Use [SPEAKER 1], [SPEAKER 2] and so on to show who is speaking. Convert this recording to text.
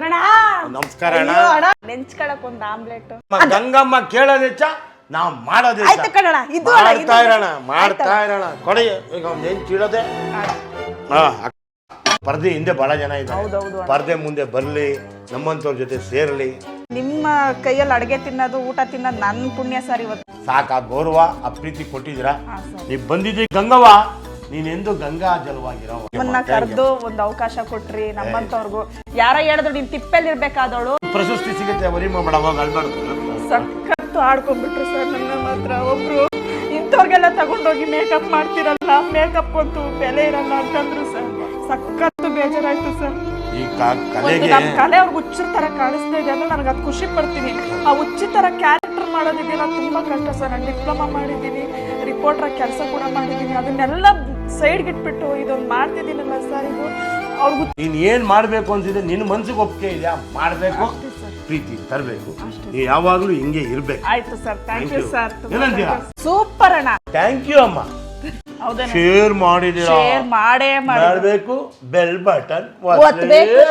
[SPEAKER 1] ನಮಸ್ಕಾರ ಅಣ್ಣ.
[SPEAKER 2] ನೆಂಚ್ಕೊಳಕ್ ಒಂದ್ ಆಮ್ಲೆಟ್.
[SPEAKER 1] ಗಂಗಮ್ಮ ಕೇಳೋದೆಚ್ಚ ನಾವ್ ಮಾಡೋದೇ
[SPEAKER 2] ಆಯ್ತು ಕಣಣ್ಣ ಇದು ಅಣ್ಣ ಇದು
[SPEAKER 1] ಮಾಡ್ತಾ ಇರೋಣ ಮಾಡ್ತಾ ಇರೋಣ. ಕೊಡಿ ಈಗ ಒಂದು ಹೆಂಚಿಡೋದೆ ಪರ್ದೆ ಹಿಂದೆ ಬಹಳ ಜನ ಇದ್ದಾರೆ.
[SPEAKER 2] ಹೌದೌದು ಅಣ್ಣ.
[SPEAKER 1] ಪರ್ದೆ ಮುಂದೆ ಬರ್ಲಿ ನಮ್ಮಂತವ್ರ ಜೊತೆ ಸೇರ್ಲಿ.
[SPEAKER 2] ನಿಮ್ಮ ಕೈಯಲ್ಲಿ ಅಡಿಗೆ ತಿನ್ನೋದು ಊಟ ತಿನ್ನೋದು ನನ್ನ ಪುಣ್ಯ ಸರ್ ಇವತ್ತು.
[SPEAKER 1] ಸಾಕ ಗೌರವ ಆ ಪ್ರೀತಿ ಕೊಟ್ಟಿದ್ದೀರಾ?
[SPEAKER 2] ಹಾ ಸರ್.
[SPEAKER 1] ನೀವ್ ಬಂದಿದ್ದೀ ಗಂಗವ್ವ. ನೀನೆಂದು ಗಂಗಾ ಜಲವಾಗಿರೋ
[SPEAKER 2] ನಮ್ಮನ್ನ ಕರೆದು ಒಂದು ಅವಕಾಶ ಕೊಟ್ರಿ ನಮ್ಮಂತವ್ರಿಗೂ ಯಾರ ಹೇಳಿದ್ರು ನೀನ್ ತಿಪ್ಪಲ್ಲಿ ಇರ್ಬೇಕಾದವಳು
[SPEAKER 1] ಪ್ರಶಸ್ತಿ ಸಿಗುತ್ತೆ ಅಳ್ಬಾರ್ದು.
[SPEAKER 2] ಸಖತ್ತು ಆಡ್ಕೊಂಡ್ಬಿಟ್ರು ಸರ್ ನನ್ನ ಮಾತ್ರ. ಒಬ್ರು ಇಂಥವ್ರಿಗೆಲ್ಲ ತಗೊಂಡೋಗಿ ಮೇಕಪ್ ಮಾಡ್ತಿರಲ್ಲ ಮೇಕಪ್ ಅಂತೂ ಬೆಲೆ ಇರಲ್ಲ ಅಂತಂದ್ರು ಸರ್. ಸಖತ್ತು ಬೇಜಾರಾಯ್ತು ಸರ್.
[SPEAKER 1] ಈ ಕ-
[SPEAKER 2] ಒಂದು
[SPEAKER 1] ಕಲೆಗೆ
[SPEAKER 2] ನಮ್ ಕಲೆ ಅವ್ರಿಗೆ ಹುಚ್ಚರ ತರ ಕಾಣಿಸ್ತಾ ಇದೆ ಅಂದ್ರೆ ನನಗೆ ಅದು ಖುಷಿ ಪಡ್ತೀನಿ. ಆ ಹುಚ್ಚಿ ತರ ಕ್ಯಾರೆಕ್ಟರ್ ಮಾಡೋದಿದೆಯಲ್ಲ ತುಂಬಾ ಕಷ್ಟ ಸರ್. ನಾನು ಡಿಪ್ಲೊಮಾ ಮಾಡಿದ್ದೀನಿ ರಿಪೋರ್ಟರ್ ಕೆಲಸ ಕೂಡ ಮಾಡಿದ್ದೀನಿ. ಅದನ್ನೆಲ್ಲ ಸೈಡ್ಗೆ ಇಟ್ಬಿಟ್ಟು ಇದೊಂದು ಮಾಡ್ತಿದ್ದೀನಲ್ಲ ಸರ್ ಇದು ಅವ್ರಿಗೂ
[SPEAKER 1] ನೀನ್ ಏನ್ ಮಾಡ್ಬೇಕು ಅಂತಿದ್ರೆ ನಿನ್ನ ಮನ್ಸಿಗೆ ಒಪ್ಪಿಗೆ ಇದೆಯಾ? ಮಾಡಬೇಕು. ಪ್ರೀತಿ ತರಬೇಕು. ನೀ ಯಾವಾಗ್ಲೂ ಹಿಂಗೆ ಇರ್ಬೇಕು.
[SPEAKER 2] ಆಯ್ತು ಸರ್ ಥ್ಯಾಂಕ್ ಯು. ಸರ್
[SPEAKER 1] ಏನಂತೀರಾ?
[SPEAKER 2] ಸೂಪರ್ ಅಣ್ಣ.
[SPEAKER 1] ಥ್ಯಾಂಕ್ ಯು ಅಮ್ಮ.
[SPEAKER 2] ಹೌದೇನ
[SPEAKER 1] ಶೇರ್ ಮಾಡಿದೀರಾ
[SPEAKER 2] ಶೇರ್ ಮಾಡೇ ಮಾಡಿ
[SPEAKER 1] ಮಾಡಬೇಕು. Bell button
[SPEAKER 2] ಒತ್ಬೇಕು.